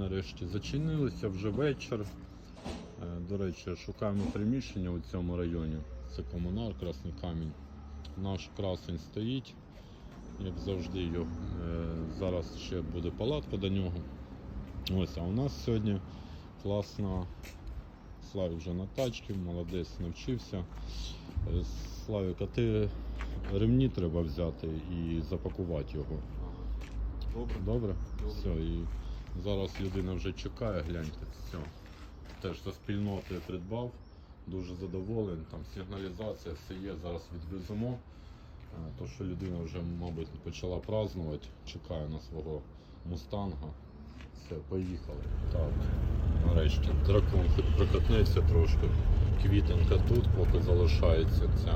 нарешті зачинилися вже вечір. Е, До речі, шукаємо приміщення у цьому районі. Це комунар, Красний Камінь. Наш красень стоїть, як завжди. його. Е, Зараз ще буде палатка до нього. Ось, а у нас сьогодні класна. Славік вже на тачці, молодець навчився. Е, Славік, а ти ремні треба взяти і запакувати його. Добре. Добре? Добре. Все, і зараз людина вже чекає, гляньте, все. Теж за спільнотою придбав, дуже задоволений, там сигналізація, все є, зараз відвеземо. Е, То, що людина вже, мабуть, почала празднувати, чекає на свого мустанга. Все, поїхали. Так, нарешті. Дракон хоч прокатнеться трошки. Квітенка тут, поки залишається ця.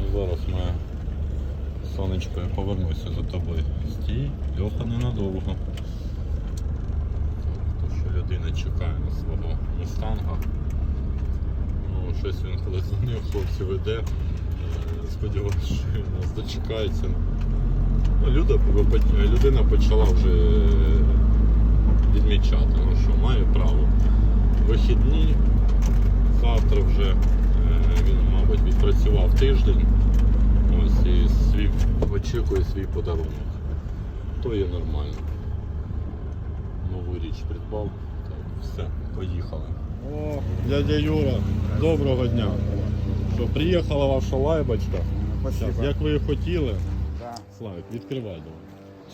Ну, Зараз ми Сонечко, я повернуся за тобою. Стій, Льоха ненадовго. Людина чекає на свого мустанга. Ну, щось він коли дзвонив, хлопці веде. Е, Сподіваюся, що він нас дочекається. Ну, людина почала вже відмічати, ну що, має право. Вихідні. Завтра вже е, він, мабуть, відпрацював тиждень. Ось і свій очікує свій подарунок. То є нормально. Нову річ придбав. Так, все, поїхали. О, дядя Юра, доброго дня. Що, приїхала ваша лайбочка. Спасибо. Щас, як ви і хотіли. Да. Славик, відкривай давай.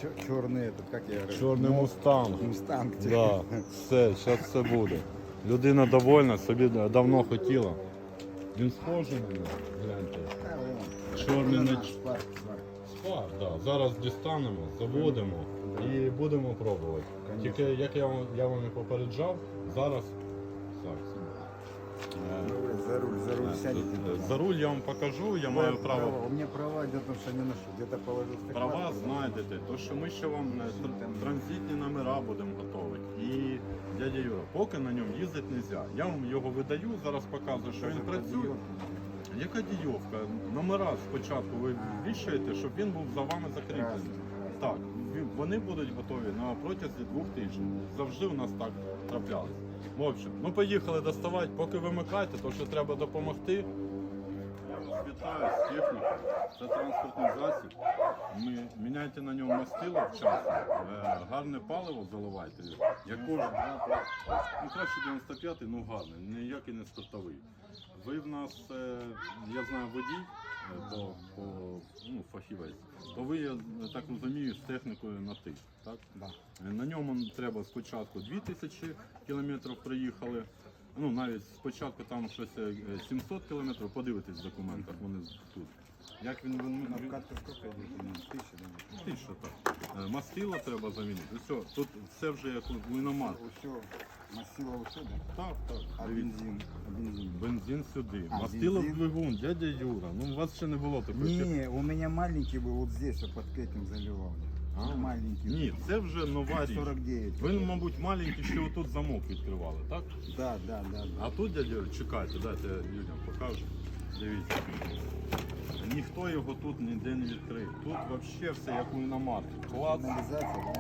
Чё- Черный этот, как я говорю? Чорний мустанг. Мустанг. Да, все, зараз все буде. Людина довольна, собі давно хотіла. Він схожий на нього, гляньте. Да, вон. Чорний Ну, на наш парк, парк. Спар, да. Зараз дістанемо, заводимо і будемо пробувати. Конечно. Тільки як я, вам- я вам і попереджав, зараз. за руль, за руль сядете. За руль я вам покажу, я маю право. У меня права идет, потому что не ношу. Где-то положил стекло. Права знайдете, то що ми ще вам е, тр- транзитні номера будемо готувати. І дядя Юра, поки на ньому їздити не можна. Я вам його видаю, зараз показую, що він працює. Яка дійовка? Номера спочатку ви вішаєте, щоб він був за вами закріплений. Так, вони будуть готові на протязі двох тижнів. Завжди у нас так траплялось. В общем, ну поїхали доставати, поки вимикайте, то що треба допомогти. Вітаю з технікою. Це транспортний засіб. Ми міняйте на ньому мастило вчасно, е, гарне паливо заливайте. Як кожен, ну краще 95-й, ну гарний, ніякий не стартовий. Ви в нас, е, я знаю, водій, е, по, ну, фахівець, то ви, я так розумію, з технікою на ти. Так? Да. Е, На ньому треба спочатку 2000 кілометрів проїхали. Ну, навіть спочатку там щось е, 700 кілометрів, подивитись в документах, вони тут. Як він, він, На він вкатку сколько идет? Ну, Тысяча, да? ти що так? Е, Мастило треба замінити. Все, тут все вже як у іномарку. Все, массива все, да? Так, так. А дивіться. бензин? А бензин? Бензин сюди. А, Мастило в бензин? двигун, дядя Юра. Ну у вас ще не було такої. техніки. Не, у меня маленький был вот здесь, вот под этим заливал. А, Ну, маленький. Ні, це вже нова річ. 49. Ви, мабуть, маленький ще отут замок відкривали, так? Да, да, да. да. А тут, дядя Юр, чекайте, дайте я людям покажу. Дивіться. Ніхто його тут ніде не відкрив. Тут взагалі все як у іномарки. Клац. Сигнализация,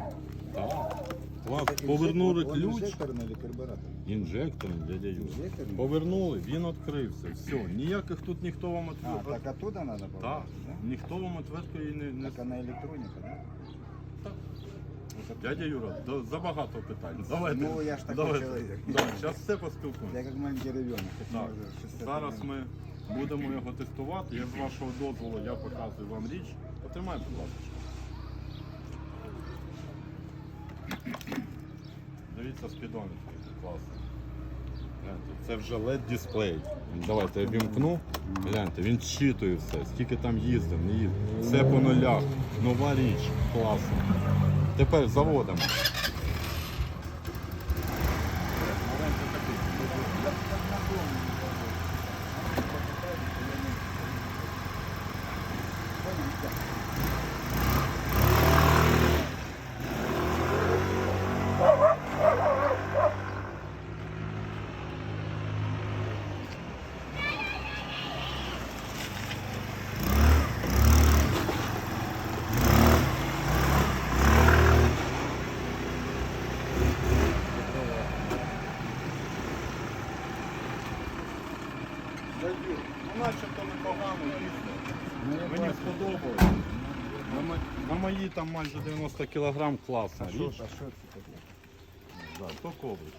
да? Так. Клац. Это Повернули инжектор- он ключ. Инжекторный или карбюраторный? Інжектором, дядя Юра. Инжекторный? Повернули, він відкрився. Все, ніяких тут ніхто вам А, відкрив. так оттуда надо было? Так, ніхто вам отверткою не, не Так она электроника, да? Так. Вот это- Дядя Юра, да, забагато питань. Давайте. Ну, я ж такий давайте. чоловік. Да, зараз все Я поспілкуємося. как маленький ребенок. Так, зараз ми будемо його тестувати. Я з вашого дозволу я показую вам річ. Потримай, будь ласка. Дивіться спідометр. Гляньте, це вже LED дисплей. Давайте я вімкну. Гляньте, він читує все, скільки там їздив, не їздив. Все по нулях. Нова річ. Класно. Тепер заводимо. Там майже 90 кг класна А що, а що це таке? Да, то коврик.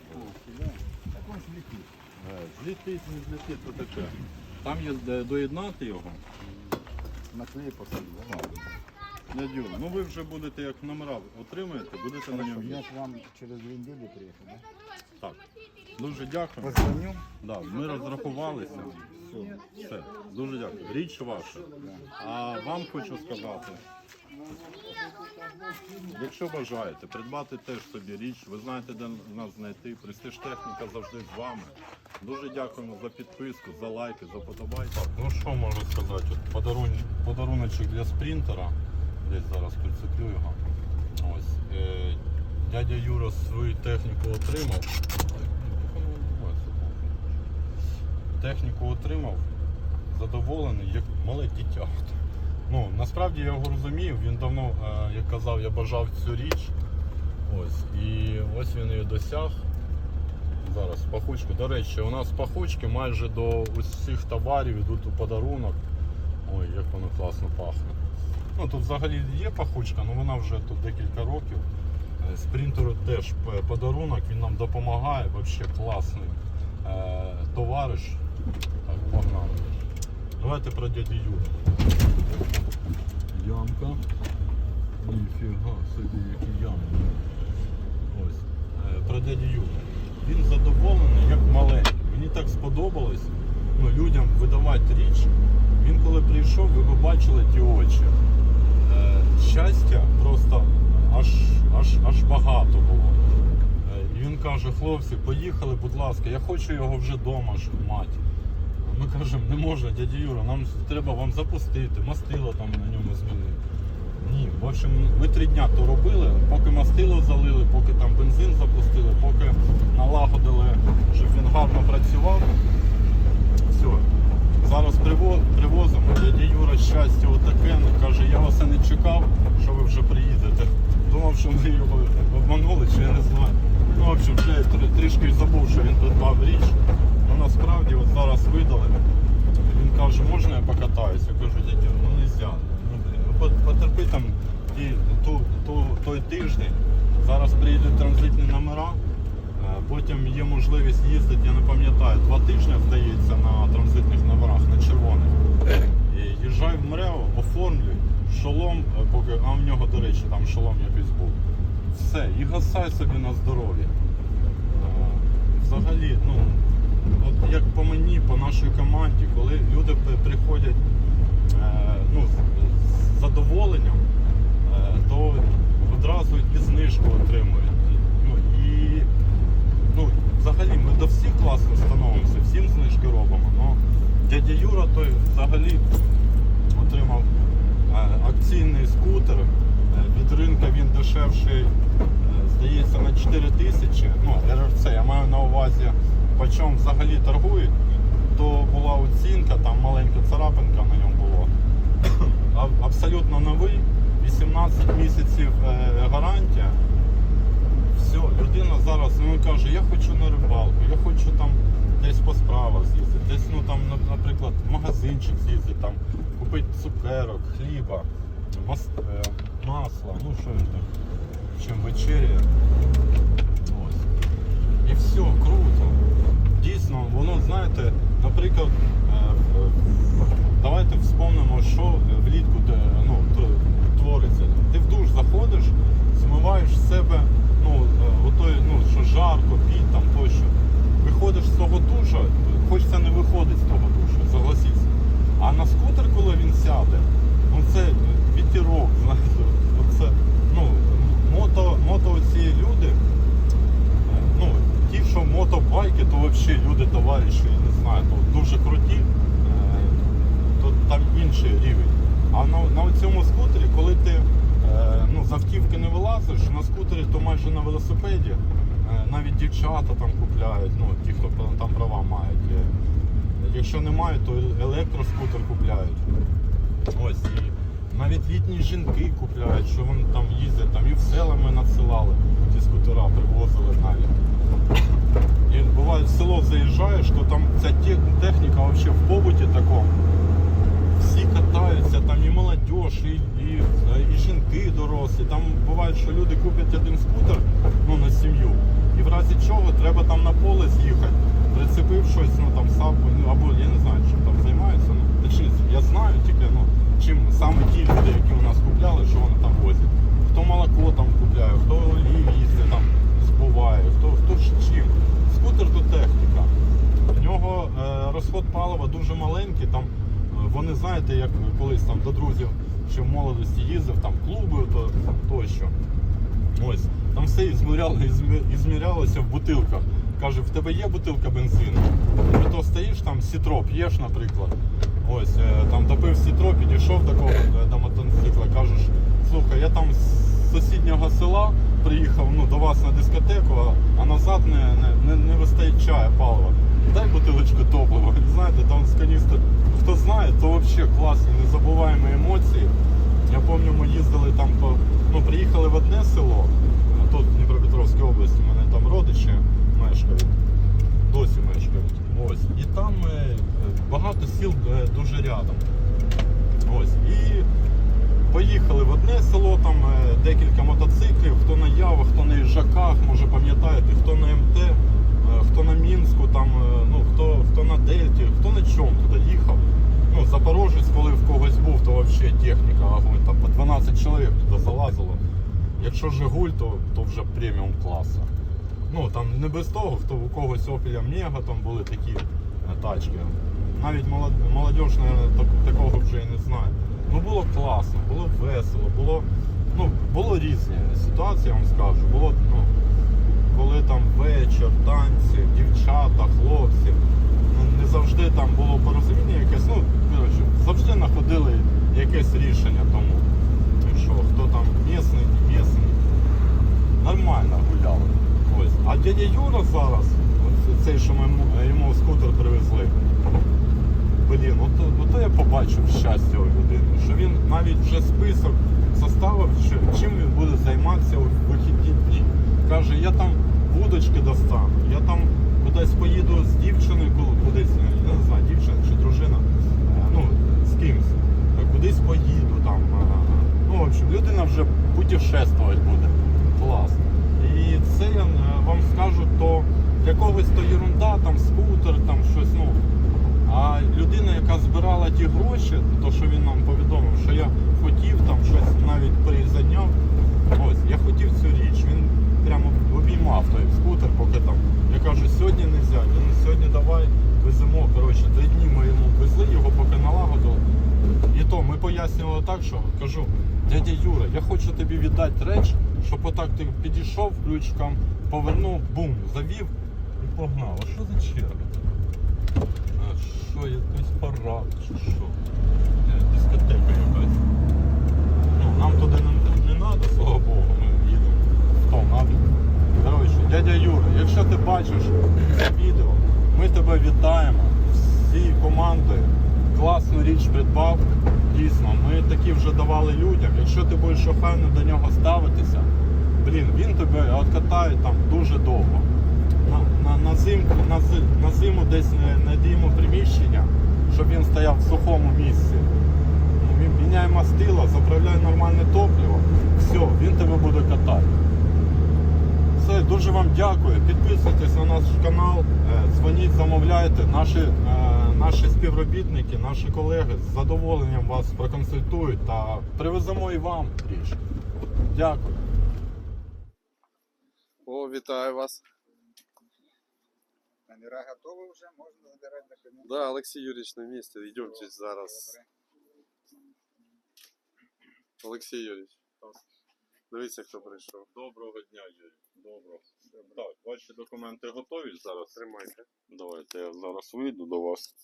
Так ось летить. Е, Злітить, не злітить, то таке. Там є де доєднати його. Наклей посадив. Дядю, ну ви вже будете як номера отримаєте, будете на ньому Я їздити. к вам через дві неділі приїхав, да? Так. Дуже дякую. Позвоню. Да, ми розрахувалися. Все, дуже дякую. Річ ваша. А вам хочу сказати, якщо бажаєте придбати теж собі річ, ви знаєте, де нас знайти. Престиж техніка завжди з вами. Дуже дякуємо за підписку, за лайки, за подобайки. Ну що можу сказати? От подарун... подаруночок для спринтера. Десь зараз прицеплю його. Ось. Е... Дядя Юра свою техніку отримав. Техніку отримав, задоволений, як мале дитя. Ну, насправді я його розумів, він давно, е, як казав, я бажав цю річ. Ось. І ось він її досяг. Зараз пахучку. До речі, у нас пахучки майже до усіх товарів йдуть у подарунок. Ой, як воно класно пахне. Ну тут взагалі є пахучка, але вона вже тут декілька років. Е, Спринтеру теж подарунок, він нам допомагає, взагалі класний е, товариш. Так, погнали. Давайте про дядю Юру. Ямка. Ніфіга собі, які ямки. Ось. Е, Про дядю Юру. Він задоволений, як маленький. Мені так сподобалось ну, людям видавати річ. Він коли прийшов, ви б бачили ті очі. Е, щастя просто аж, аж, аж багато було. Е, І він каже, хлопці, поїхали, будь ласка, я хочу його вже вдома мати. Ми кажемо, не можна, дядя Юра, нам треба вам запустити, мастило там на ньому змінити. Ні, в общем, ми три дня то робили, поки мастило залили, поки там бензин запустили, поки налагодили, щоб він гарно працював. Все. Зараз привозимо. Дядя Юра щастя отаке, ну, каже, я вас і не чекав, що ви вже приїдете. Думав, що ми його обманули, чи я не знаю. Ну, в общем, трішки забув, що він придбав річ. Ну насправді от зараз видали. Він каже, можна я покатаюся? Я кажу, дядя, ну не можна. Ну, ну потерпи там ті, ту, ту, той тиждень. Зараз приїдуть транзитні номера. Е, Потім є можливість їздити, я не пам'ятаю, два тижні здається на транзитних номерах, на червоних. І їжджай в МРЕО, оформлюй, шолом, е, поки, а в нього, до речі, там шолом якийсь був. Все, і гасай собі на здоров'я. Е, Взагалі, ну, от як по мені, по нашій команді, коли люди приходять е, ну, з- задоволенням, е, то одразу і знижку отримують. Ну, і ну, взагалі ми до всіх класно становимося, всім знижки робимо. Но дядя Юра той взагалі отримав е, акційний скутер. Від ринка він дешевший, здається, на 4 тисячі. Ну, РРЦ, я маю на увазі, по чому взагалі торгують, то була оцінка, там маленька царапинка на ньому було. А- Абсолютно новий, 18 місяців е, гарантія. Все, людина зараз ну, каже, я хочу на рибалку, я хочу там десь по справах з'їздити, десь, ну там, наприклад, в магазинчик з'їздити, там, купити цукерок, хліба, мас, е, масла, ну що там, чим вечеряє. Ось. І все, круто. Дійсно, воно, знаєте, наприклад, е, е, давайте вспомнимо, що влітку ну, твориться. Ти в душ заходиш, змиваєш з себе, ну, е, отой, ну, що жарко, під там тощо. Виходиш з того душа, хочеться не виходити з того душа, согласіться. А на скутер, коли він сяде, ну це вітерок, знаєте, оце, ну, мото, мото ці люди, ну, ті, що мотобайки, то взагалі люди, товариші, не знаю, то дуже круті, е, то там інший рівень. А на, на цьому скутері, коли ти е, ну, з автівки не вилазиш, на скутері, то майже на велосипеді, е, навіть дівчата там купляють, ну, ті, хто там права мають. Якщо не мають, то електроскутер купляють. Ось і навіть літні жінки купляють, що вони там їздять, там і в села ми надсилали, ті скутера привозили навіть. І буває в село заїжджаєш, то там ця те- техніка взагалі в побуті такому. Всі катаються, там і молодь, і, і, і жінки дорослі. Там буває, що люди куплять один скутер ну, на сім'ю. І в разі чого треба там на поле з'їхати, прицепив щось, ну там сапу, ну або я не знаю, чим там займаються. Ну, точніше, я знаю тільки, ну, чим саме ті люди, які у нас купляли, що вони там возять. Хто молоко там купляє, хто олію їсти там збуває, хто, хто чим. Скутер то техніка. В нього е, розход палива дуже маленький. Там е, вони знаєте, як колись там до друзів ще в молодості їздив, там клуби то, тощо. Ось, там все ізмі- ізмірялося в бутилках. Каже, в тебе є бутилка бензину? І то стоїш там, сітро п'єш, наприклад. Ось, е, там допив сітро, підійшов е, до мотоцикла, кажеш, слухай, я там з сусіднього села приїхав ну, до вас на дискотеку, а, а назад не, не, не, не вистачає палива. Дай бутилочку топлива. Знаєте, там з каністр, хто знає, то взагалі класні, незабуваємо емоції. Я пам'ятаю, ми їздили там по. Ну, приїхали в одне село, тут в Дніпропетровській області, у мене там родичі мешкають, досі мешкають. Ось. І там е, багато сіл е, дуже рядом. Ось. І поїхали в одне село, там е, декілька мотоциклів, хто на Явах, хто Іжаках, може пам'ятаєте, хто на МТ, е, хто на Мінську, там, е, ну, хто, хто на Дельті, хто на чому туди їхав. Ну, Запорожець, коли в когось був, то взагалі техніка огонь, там по 12 чоловік туди залазило. Якщо Жигуль, то, то вже преміум класу. Ну там не без того, хто у когось Opel Мега там були такі е, тачки. Навіть молод, молодіж, так- такого вже і не знає. Ну було класно, було весело, було, ну, було різні ситуації, я вам скажу. Було, ну, коли там вечір, танці, дівчата, хлопці. Ну, не завжди там було порозуміння якесь, ну, коротше, завжди знаходили якесь рішення тому. Що хто там місний, місний. Нормально гуляли. Ось. А дядя Юра зараз, цей, що ми йому- скутер привезли. Блін, ото, ото я побачив щастя у людини, що він навіть вже список составив, що, чим він буде займатися у вихідні дні. Каже, я там вудочки достану, я там кудись поїду з дівчиною, ку- кудись, я не знаю, дівчина чи дружина, е, ну, з кимсь, кудись поїду там. е, Ну, в общем, людина вже путешествувати буде. Клас. І це я е, вам скажу, то для когось то ерунда, там скутер, там щось, ну. А людина, яка збирала ті гроші, то що він нам повідомив, що я хотів там щось навіть призайняв. Ось, я хотів цю річ. Він прямо обіймав той скутер, поки там. Я кажу, сьогодні не взяти, ну сьогодні давай веземо. Коротше, три дні ми йому везли його, поки налагодили. І то ми пояснювали так, що кажу, дядя Юра, я хочу тобі віддати реч, щоб отак ти підійшов ключиком, повернув, бум, завів і погнав. А що за черга? А що, якийсь парад чи що? Е, Дискотека якась. Ну, нам туди не, не треба, слава Богу, ми їдемо в тому напрямку. Коротше, дядя Юра, якщо ти бачиш це відео, ми тебе вітаємо. Всі команди класну річ придбав. Дійсно, ми такі вже давали людям. Якщо ти будеш охайно до нього ставитися, блін, він тебе откатає там дуже довго. На, на, на, зимку, на, на зиму десь надіємо приміщення, щоб він стояв в сухому місці. Ну, Він міняє мастило, заправляє нормальне топливо. Все, він тебе буде катати. Все, дуже вам дякую. Підписуйтесь на наш канал, е, дзвоніть, замовляйте. Наші, е, наші співробітники, наші колеги з задоволенням вас проконсультують та привеземо і вам річ. Дякую. О, вітаю вас. Номера готові вже, можна забирати документи. Да, Олексій Юрійович на місці. Йдемте зараз. Добре. Олексій Юрійович. Дивіться, хто прийшов. Доброго дня, Юрій. Доброго. Так, ваші документи готові зараз? Тримайте. Давайте я зараз вийду до вас.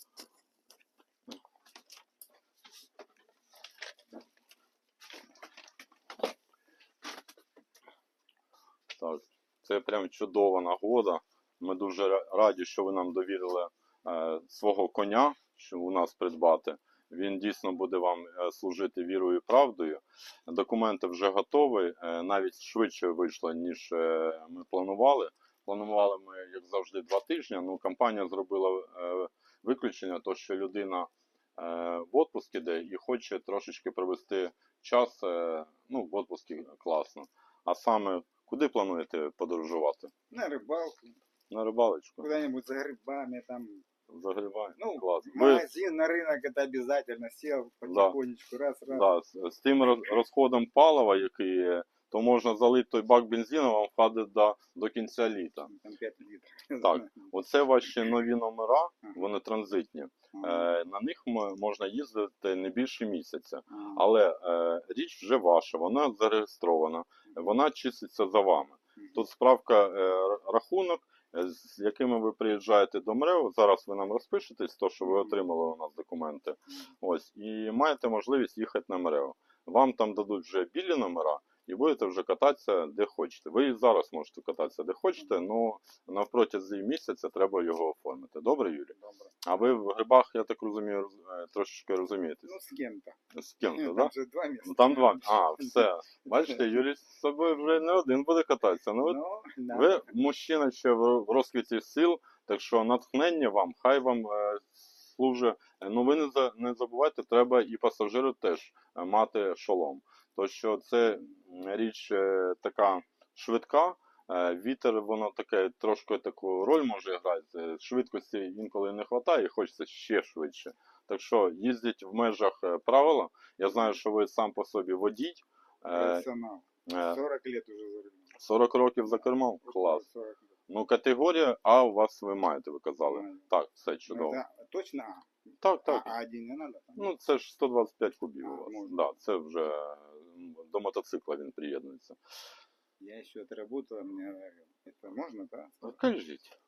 Так, це прям чудова нагода. Ми дуже раді, що ви нам довірили е, свого коня, що у нас придбати. Він дійсно буде вам е, служити вірою і правдою. Документи вже готові, е, навіть швидше вийшло, ніж е, ми планували. Планували ми, як завжди, два тижні. Ну, компанія зробила виключення, то що людина в отпуск іде і хоче трошечки провести час, ну, в отпуску класно. А саме, куди плануєте подорожувати? На рыбалку, На рибалочку? куда-нибудь за грибами, там, Загріває? ну, Клас. в Ви, магазин, на рынок это обязательно сел потихонечку, раз, раз. да, з, з тим роз- розходом палива, який є, то можна залити той бак бензину, вам входить до, до кінця літа. Там 5 литров. Так. Оце ваші нові номера, вони транзитні. Ага. Е, на них м- можна їздити не більше місяця. Ага. Але е, річ вже ваша, вона зареєстрована, вона числиться за вами. Тут справка е, р- рахунок, з якими ви приїжджаєте до МРЕО. Зараз ви нам розпишетесь, то що ви отримали у нас документи. Ось, і маєте можливість їхати на МРЕО. Вам там дадуть вже білі номера. І будете вже кататися де хочете. Ви і зараз можете кататися де хочете, але навпротязі місяця треба його оформити. Добре, Юрій? Добре. А ви в грибах, я так розумію, роз- е, трошечки розумієтесь. Ну, с кем-то. З ким-то, Там же два места. Ну, Там два. А, все. Бачите, Юрій з собою вже не один буде кататися. Ну, Ну, да. ви мужчина ще в розквіті сил, так що натхнення вам, хай вам е, служить. Е, Ну ви не, за, не забувайте, треба і пасажиру теж е, мати шолом. То що це річ е, така швидка. е, Вітер, воно таке трошки таку роль може грати. Швидкості інколи не вистачає, хочеться ще швидше. Так що їздіть в межах е, правила. Я знаю, що ви сам по собі водій. Профессионал. е, 40 лет уже за рулем. 40 років за кермом. Клас. 40 лет. Ну, категорія А у вас ви маєте, ви казали. Маю. Так, все чудово. да, точно А. Так, так. А, а один не надо? там? Ну, це ж 125 кубів А, у вас. можна. Да, це вже до мотоцикла він приєднується. Я еще отработал, мне говорили, это можно, да? Ну, Кажіть.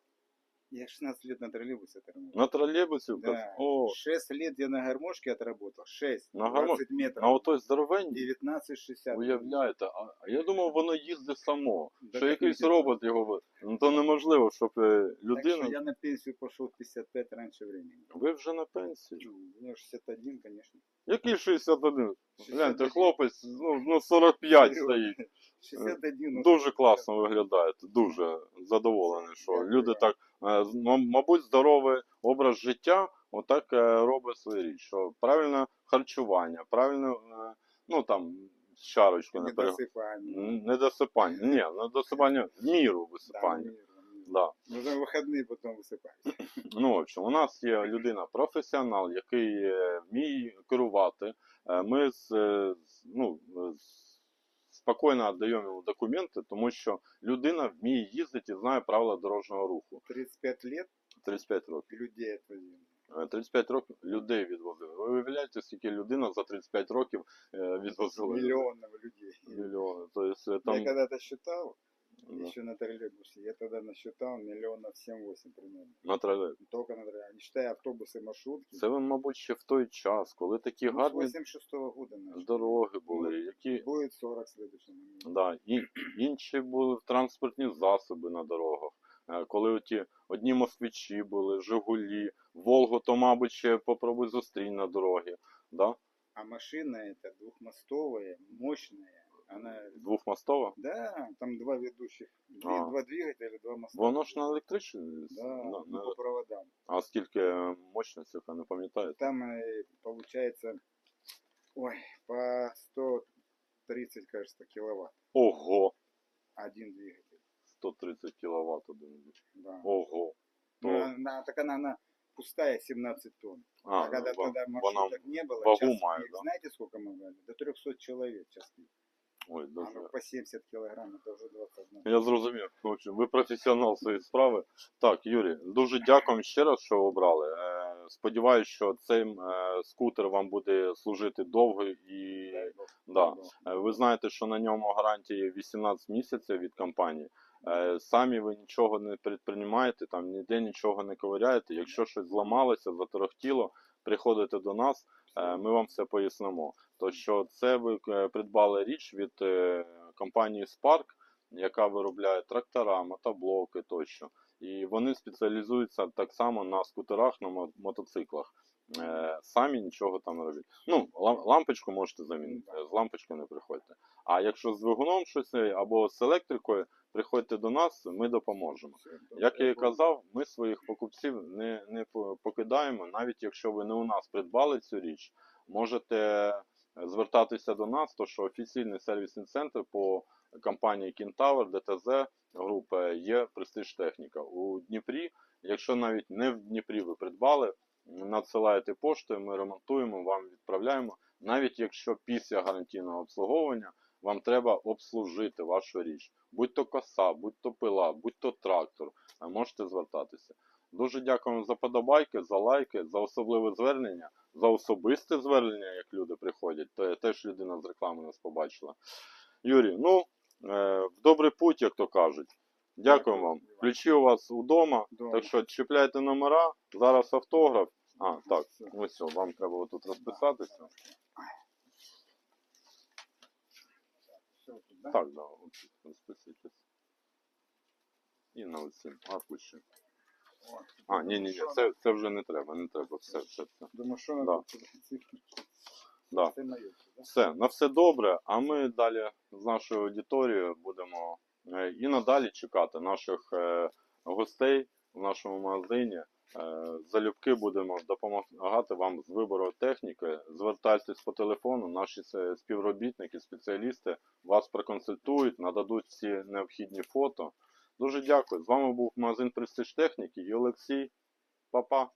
Я 16 лет на троллейбусе отработал. На тролейбусі? Да. О, 6 лет я на гармошке отработал. 6. На 20 метров. на отой здоровенній? 19,60. Уявляєте, а а я думав, воно їздить само. Да що якийсь не робот його. Ну то неможливо, щоб е, Так людина. я на пенсию пошел в 55 раньше времени. Ви вже на пенсії. Ну, меня 61, конечно. Який 61? Гляньте, 61. хлопець, ну, ну 45 стоїть. 61. ну, Дуже класно виглядаєте, дуже задоволений, що люди так, мабуть, здоровий образ життя отак е, робить свою річ, що правильне харчування, правильно, е, ну там, з чарочкою не пере... Недосыпание. недосипання. Ні, недосипання в міру Да, висипання. мир, мир. Да. Нужно в выходные потом высыпать. Ну, в общем, у нас є людина професіонал, який е, вміє керувати. Е, Ми з, е, з- ну, з- спокійно віддаємо йому документи, тому що людина вміє їздити і знає правила дорожнього руху. 35 лет 35 років. людей отвозили. Е, 35 років людей відвозили. Ви уявляєте, скільки людина за 35 років е, відвозила? Миллионов людей. Мільйони. Тобто там... Я там когда-то да, еще на троллейбусе, я тогда насчитал миллионов 7-8 примерно. на тролей. Только на троллейбусе, не считая автобусы, маршрутки. Це ви, мабуть, ще в той час, коли такі Ну, гарні 86 года начали. дороги були, які Будет 40 в. Да, і, інші були транспортні засоби на дорогах. Е, Коли оті одні москвичі були, Жигулі, Волгу, то, мабуть, ще попробуй зустрінь на дорогі. Да? А машина эта двухмостовая, мощная. Она, Двохмостова. да, там два ведущих, дви- А. два двигателя, два моста. Воно ж на електричній. Да, на- ну, на- по проводам. А скільки е, мощності, ви не пам'ятаєте? Там э, получается, ой, по 130, кажется, киловатт. Ого! Один двигатель. 130 кВт один. Да. Ого! Ну, То, она, так она, она пустая 17 тонн. а, А, когда ну, тогда вона, маршруток не было, вагу час має, пик, да? знаете, сколько мы брали? До 300 человек час пик. ой, А дуже. ну, по 70 килограмм, это уже 21. Я зрозумів. Общем, ви професіонал своєї справи. Так, Юрій, дуже дякую ще раз, що обрали. Е, Сподіваюсь, що цей скутер вам буде служити довго і да. Е, ви знаєте, що на ньому гарантія 18 місяців від компанії. Е, Самі ви нічого не предприймаєте, там ніде нічого не ковиряєте. Якщо щось зламалося, заторохтіло, приходите до нас, ми вам все пояснимо. То що це ви е, придбали річ від е, компанії Spark, яка виробляє трактора, мотоблоки тощо. І вони спеціалізуються так само на скутерах, на мо- мотоциклах. е, самі нічого там не робіть. Ну, лам- лампочку можете замінити, з лампочкою не приходьте. А якщо з двигуном щось е, або з електрикою, приходьте до нас, ми допоможемо. Як я і казав, ми своїх покупців не, не покидаємо, навіть якщо ви не у нас придбали цю річ, можете звертатися до нас, то що офіційний сервісний центр по компанії Кінтавр, ДТЗ групи є Престиж Техніка у Дніпрі. Якщо навіть не в Дніпрі ви придбали, надсилаєте поштою, ми ремонтуємо, вам відправляємо. Навіть якщо після гарантійного обслуговування вам треба обслужити вашу річ, будь то коса, будь то пила, будь то трактор, а можете звертатися. Дуже дякуємо за подобайки, за лайки, за особливе звернення, за особисте звернення, як люди приходять. То теж людина з реклами нас побачила. Юрій, ну е, в добрий путь, як то кажуть. Дякуємо вам. Ключі у вас вдома. Добре. Так що чіпляйте номера, зараз автограф. А, так, ось все, вам треба тут розписатися. Так, да, тут розписуйтесь. І на оці аркуші. А, ні, ні, ні, це, це вже не треба, не треба. Все, все, все. Думаю, що Да. Да. це моє. да? Все, на все добре. А ми далі з нашою аудиторією будемо е, і надалі чекати наших е, гостей в нашому магазині. Е, Залюбки будемо допомагати вам з вибору техніки. Звертайтесь по телефону, наші співробітники, спеціалісти вас проконсультують, нададуть всі необхідні фото. Дуже дякую. З вами був магазин Престиж Техніки і Олексій. Па-па.